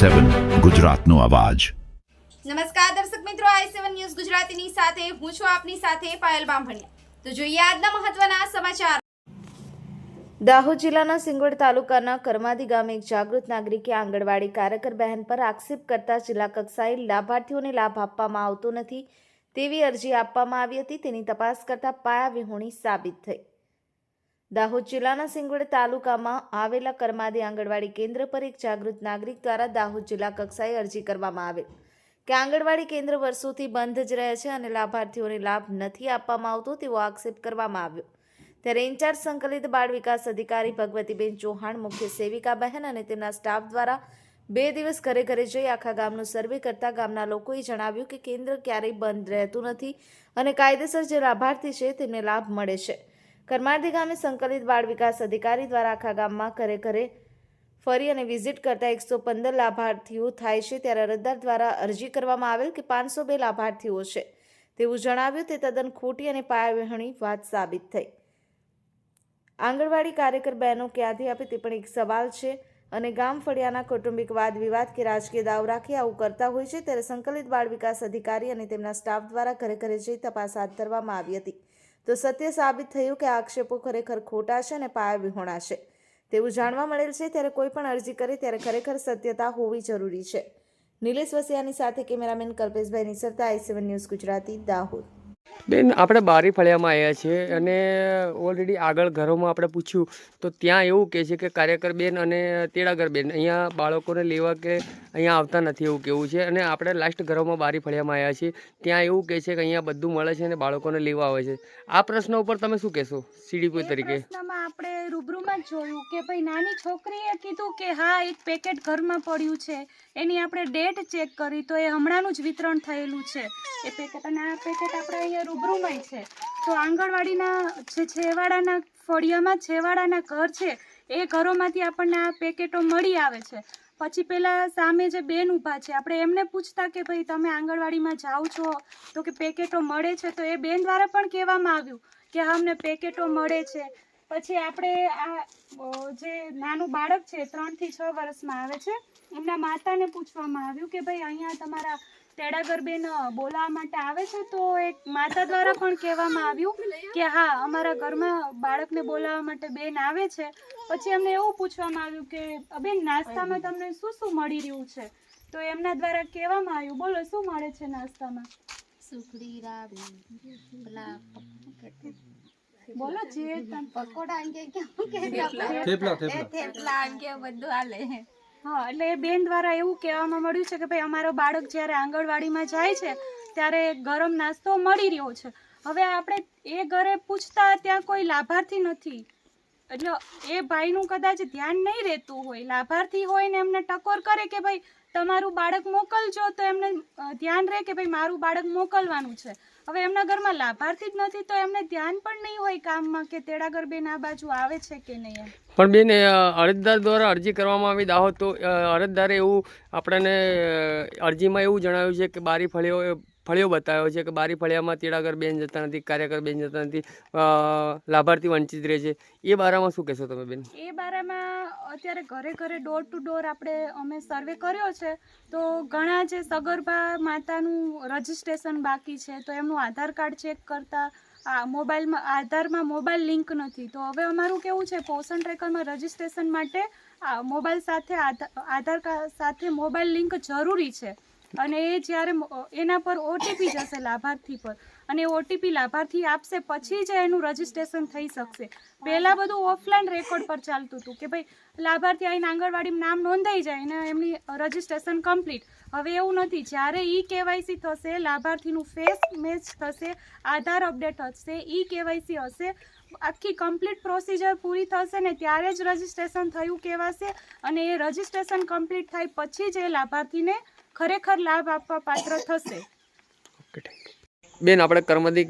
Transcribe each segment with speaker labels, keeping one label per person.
Speaker 1: સેવન ગુજરાતનો અવાજ.
Speaker 2: નમસ્કાર દર્શક મિત્રો આઈ સેવન ન્યૂઝ ગુજરાતીની સાથે હું છું આપની સાથે પાયલ બામભણિયા. તો જોઈએ આજના મહત્વના સમાચાર.
Speaker 3: દાહોદ જિલ્લાના સિંગવડ તાલુકાના કરમાદી ગામે એક જાગૃત નાગરિકે આંગણવાડી કાર્યકર બહેન પર આક્ષેપ કરતા જિલ્લા કક્ષાએ લાભાર્થીઓને લાભ આપવામાં આવતો નથી તેવી અરજી આપવામાં આવી હતી. તેની તપાસ કરતા પાયા વિહોણી સાબિત થઈ. દાહોદ જિલ્લાના સિંગવડ તાલુકામાં આવેલા કરમાદી આંગણવાડી કેન્દ્ર પર એક જાગૃત નાગરિક દ્વારા દાહોદ જિલ્લા કક્ષાએ અરજી કરવામાં આવેલ. કે આંગણવાડી કેન્દ્ર વર્ષોથી બંધ જ રહે છે અને લાભાર્થીઓને લાભ નથી આપવામાં આવતો તેવો આક્ષેપ કરવામાં આવ્યો. ત્યારે ઇન્ચાર્જ સંકલિત બાળ વિકાસ અધિકારી ભગવતીબેન ચૌહાણ, મુખ્ય સેવિકા બહેન અને તેમના સ્ટાફ દ્વારા બે દિવસ ઘરે ઘરે જઈ આખા ગામનું સર્વે કરતા ગામના લોકોએ જણાવ્યું કે કેન્દ્ર ક્યારેય બંધ રહેતું નથી અને કાયદેસર જે લાભાર્થી છે તેમને લાભ મળે છે. કરમારદી ગામે સંકલિત બાળ વિકાસ અધિકારી દ્વારા આખા ગામમાં ઘરે ઘરે ફરી અને વિઝિટ કરતા એકસો પંદર લાભાર્થીઓ થાય છે. ત્યારે અરજદાર દ્વારા અરજી કરવામાં આવેલ કે પાંચસો બે લાભાર્થીઓ છે. તેવું જણાવ્યું તે તદ્દન ખોટી અને પાયાવિહોણી વાત સાબિત થઈ. આંગણવાડી કાર્યકર બહેનો ક્યાંથી આપે તે પણ એક સવાલ છે અને ગામ ફળિયાના કૌટુંબિક વાદ વિવાદ કે રાજકીય દાવ રાખી આવું કરતા હોય છે. ત્યારે સંકલિત બાળ વિકાસ અધિકારી અને તેમના સ્ટાફ દ્વારા ઘરે ઘરે જઈ તપાસ હાથ ધરવામાં આવી હતી. તો સત્ય સાબિત થયું કે આક્ષેપો ખરેખર ખોટા છે અને પાયા વિહોણા છે. તેવું જાણવા મળેલ છે ત્યારે કોઈ પણ અરજી કરે ત્યારે ખરેખર સત્યતા હોવી જરૂરી છે. નિલેશ વસિયાની સાથે કેમેરામેન કલ્પેશભાઈ નિસરતા I seven news Gujarati, Dahod.
Speaker 4: બેન આપણે બારી ફળિયામાં આવ્યા છીએ અને ઓલરેડી આગળ ઘરોમાં આપણે પૂછ્યું તો ત્યાં એવું કહે છે કે કાર્યકર બેન અને તેડાગર બેન અહીંયા બાળકોને લેવા કે અહીંયા આવતા નથી એવું કેવું છે? અને આપણે લાસ્ટ ઘરોમાં બારી ફળિયામાં આવ્યા છીએ ત્યાં એવું કહે છે કે અહીંયા બધું મળે છે અને બાળકોને લેવા આવે છે. આ પ્રશ્ન ઉપર તમે શું કહેશો? સીડીપી તરીકે.
Speaker 5: આપણે રૂબરૂમાં જોયું કે ભાઈ નાની છોકરીએ કીધું કે હા એક પેકેટ ઘરમાં પડ્યું છે. એની આપણે ડેટ ચેક કરી તો એ હમણાંનું જ વિતરણ થયેલું છે. એ પેકેટ અને આ પેકેટ આપણે અહીંયા રૂબરૂમાં છે. તો આંગણવાડીના જે છેવાડાના ફળિયામાં છેવાડાના ઘર છે, એ ઘરોમાંથી આપણને આ પેકેટો મળી આવે છે. પછી પેલા સામે જે બેન ઊભા છે, આપણે એમને પૂછતા કે ભાઈ, તમે આંગણવાડીમાં જાઓ છો? તો કે પેકેટો મળે છે? તો એ બેન દ્વારા પણ કહેવામાં આવ્યું કે હા અમને પેકેટો મળે છે. પછી આપણે આ જે નાનું બાળક છે, ત્રણથી છ વર્ષમાં આવે છે, એમના માતાને પૂછવામાં આવ્યું કે ભાઈ, અહીંયા તમારા તેડાગર બેન બોલાવવા માટે આવે છે તો એક માતા દ્વારા પણ કહેવામાં આવ્યું કે હા અમારા ઘરમાં બાળકને બોલાવવા માટે બેન આવે છે. પછી એમને એવું પૂછવામાં આવ્યું કે બેન નાસ્તામાં તમને શું શું મળી રહ્યું છે? તો એમના દ્વારા કહેવામાં આવ્યું બોલો શું મળે છે નાસ્તામાં?
Speaker 6: સુખડી
Speaker 5: બોલો જે
Speaker 6: પકોડા કે
Speaker 5: થેપલા.
Speaker 6: થેપલા. થેપલા અંગે બધું હાલે.
Speaker 5: હા, એટલે એ બેન દ્વારા એવું કહેવામાં મળ્યું છે કે ભાઈ, અમારો બાળક જ્યારે આંગણવાડીમાં જાય છે, ત્યારે ગરમ નાસ્તો મળી રહ્યો છે. હવે આપણે એ ઘરે પૂછતા ત્યાં કોઈ લાભાર્થી નથી. એટલે એ ભાઈનું કદાચ ધ્યાન નહીં રહેતું હોય, લાભાર્થી હોય ને એમને ટકોર કરે કે ભાઈ, તમારું બાળક મોકલજો, તો એમને ધ્યાન રહે કે ભાઈ, મારું બાળક મોકલવાનું છે. હવે એમના ઘરમાં લાભાર્થી જ નથી, તો એમને ધ્યાન પણ નહીં હોય કામમાં કે તેડાગર બેન આ બાજુ આવે છે કે નહીં એમ.
Speaker 4: પણ બેન અરજદાર દ્વારા અરજી કરવામાં આવી દાહોદ તો અરજદારે એવું આપણને અરજીમાં એવું જણાવ્યું છે કે બારી ફળીઓ ફળીઓ બતાવ્યો છે કે બારી ફળિયામાં તીડાગર બેન જતા નથી, કાર્યકર બેન જતા નથી લાભાર્થી વંચિત રહે છે. એ બારામાં શું કહેશો તમે બેન?
Speaker 5: એ બારામાં અત્યારે ઘરે ઘરે ડોર ટુ ડોર આપણે અમે સર્વે કર્યો છે, તો ઘણા જે સગર્ભા માતાનું રજિસ્ટ્રેશન બાકી છે, તો એમનું આધાર કાર્ડ ચેક કરતા આ મોબાઈલમાં, આધારમાં મોબાઈલ લિંક નથી. તો હવે અમારું કેવું છે, પોષણ ટ્રેકરમાં રજિસ્ટ્રેશન માટે આ મોબાઈલ સાથે આધા- આધાર કાર્ડ સાથે મોબાઈલ લિંક જરૂરી છે. અને એ જ્યારે એના પર ઓટીપી જશે લાભાર્થી પર. અને ઓટીપી લાભાર્થી આપશે પછી જ એનું રજિસ્ટ્રેશન થઈ શકશે. પહેલાં બધું ઓફલાઈન રેકોર્ડ પર ચાલતું હતું કે ભાઈ, લાભાર્થી આવીને આંગણવાડીમાં નામ નોંધાઈ જાય અને એમની રજીસ્ટ્રેશન કમ્પ્લીટ. હવે એવું નથી. જ્યારે ઈ કેવાયસી થશે, લાભાર્થીનું ફેસ મેચ થશે, આધાર અપડેટ હશે, ઈ કેવાયસી હશે, આખી કમ્પ્લીટ પ્રોસિજર પૂરી થશે ને ત્યારે જ રજીસ્ટ્રેશન થયું કહેવાશે અને એ રજિસ્ટ્રેશન કમ્પ્લીટ થાય પછી જ એ લાભાર્થીને ખરેખર લાભ આપવા પાત્ર થશે.
Speaker 4: ઓકે થેન્ક યુ બેન, આપણે કર્મદી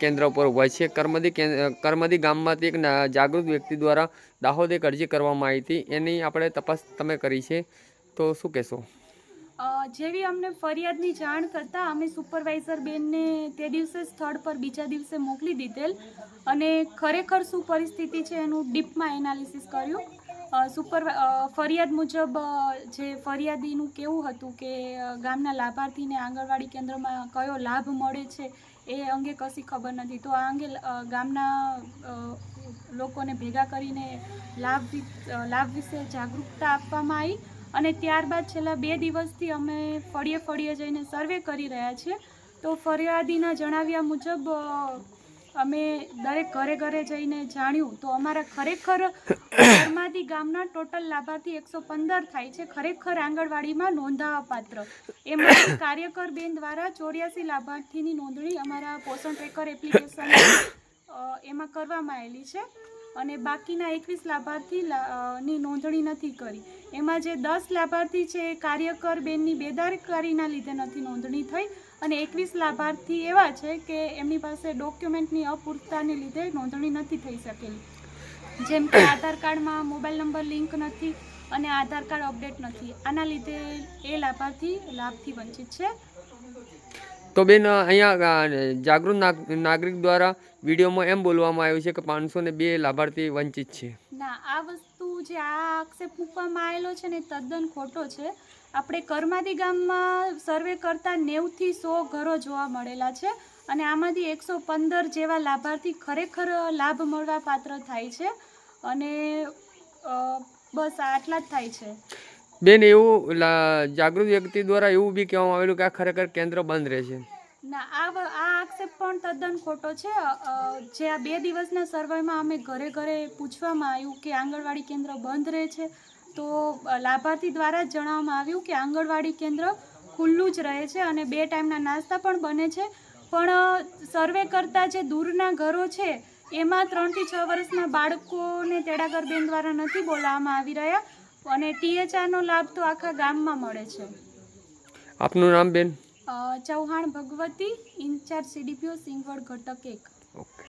Speaker 4: કેન્દ્ર ઉપર ઊભા છીએ. કર્મદી કર્મદી ગામમાંથી એક જાગૃત વ્યક્તિ દ્વારા દાહોદ એક અરજી કરવામાં આવી હતી. એની આપણે તપાસ તમે કરી છે. તો શું કહેશો?
Speaker 5: જેવી અમને ફરિયાદની જાણ કરતાં અમે સુપરવાઇઝર બેનને તે દિવસે સ્થળ પર બીજા દિવસે મોકલી દીધેલ અને ખરેખર શું પરિસ્થિતિ છે એનું ડીપમાં એનાલિસિસ કર્યું. સુપર ફરિયાદ મુજબ જે ફરિયાદીનું કેવું હતું કે ગામના લાભાર્થીને આંગણવાડી કેન્દ્રમાં કયો લાભ મળે છે એ અંગે કશી ખબર નથી. તો આ અંગે ગામના લોકોને ભેગા કરીને લાભ લાભ વિશે જાગૃતતા આપવામાં આવી અને ત્યારબાદ છેલ્લા બે દિવસથી અમે ફળીએ ફળીએ જઈને સર્વે કરી રહ્યા છીએ. તો ફરિયાદીના જણાવ્યા મુજબ અમે દરેક ઘરે ઘરે જઈને જાણ્યું તો અમારા ખરેખર ઘરમાંથી ગામના ટોટલ લાભાર્થી એકસો પંદર થાય છે. ખરેખર આંગણવાડીમાં નોંધાવા પાત્ર એમાં કાર્યકર બેન દ્વારા ચોર્યાસી લાભાર્થીની નોંધણી અમારા પોષણ ટ્રેકર એપ્લિકેશન એમાં કરવામાં આવેલી છે. અને બાકીના એકવીસ લાભાર્થી ની નોંધણી નથી કરી. એમાં જે દસ લાભાર્થી છે એ કાર્યકર બેનની બેદારકારીના લીધે નથી નોંધણી થઈ અને એકવીસ લાભાર્થી એવા છે કે એમની પાસે ડોક્યુમેન્ટની અપૂરતાને લીધે નોંધણી નથી થઈ શકેલી. જેમ કે આધાર કાર્ડમાં મોબાઈલ નંબર લિંક નથી અને આધાર કાર્ડ અપડેટ નથી. આના લીધે એ લાભાર્થી લાભથી વંચિત છે.
Speaker 4: તો બેન, અહીંયા જાગૃત નાગ- નાગરિક દ્વારા વિડીયોમાં એમ બોલવામાં આવ્યું છે કે પાંચસો ને બે લાભાર્થી વંચિત છે.
Speaker 5: ના, આ વસ્તુ જે આ આક્ષેપ મૂકવામાં આવેલો છે ને તદ્દન ખોટો છે. આપણે કરમાદી ગામમાં સર્વે કરતા નેવથી સો ઘરો જોવા મળેલા છે અને આમાંથી એકસો પંદર જેવા લાભાર્થી ખરેખર લાભ મળવા પાત્ર થાય છે અને બસ આટલા જ થાય છે.
Speaker 4: બેન, એવું જાગૃત વ્યક્તિ દ્વારા એવું બી કહેવામાં આવેલું કે આ ખરેખર કેન્દ્ર બંધ રહેશે.
Speaker 5: ના, આ આ આક્ષેપ પણ તદ્દન ખોટો છે. જે આ બે દિવસના સર્વેમાં અમે ઘરે ઘરે પૂછવામાં આવ્યું કે આંગણવાડી કેન્દ્ર બંધ રહે છે, તો લાભાર્થી દ્વારા જ જણાવવામાં આવ્યું કે આંગણવાડી કેન્દ્ર ખુલ્લું જ રહે છે અને બે ટાઈમના નાસ્તા પણ બને છે. પણ સર્વે કરતાં જે દૂરના ઘરો છે, એમાં ત્રણથી છ વર્ષના બાળકોને તેડાગર બેન દ્વારા નથી બોલાવવામાં આવી રહ્યા. અને ટીએચઆરનો લાભ તો આખા ગામમાં મળે છે.
Speaker 4: આપનું નામ બેન?
Speaker 5: Chauhan Bhagwati in charge CDPO Singvad ઘટક એક.
Speaker 4: ઓકે.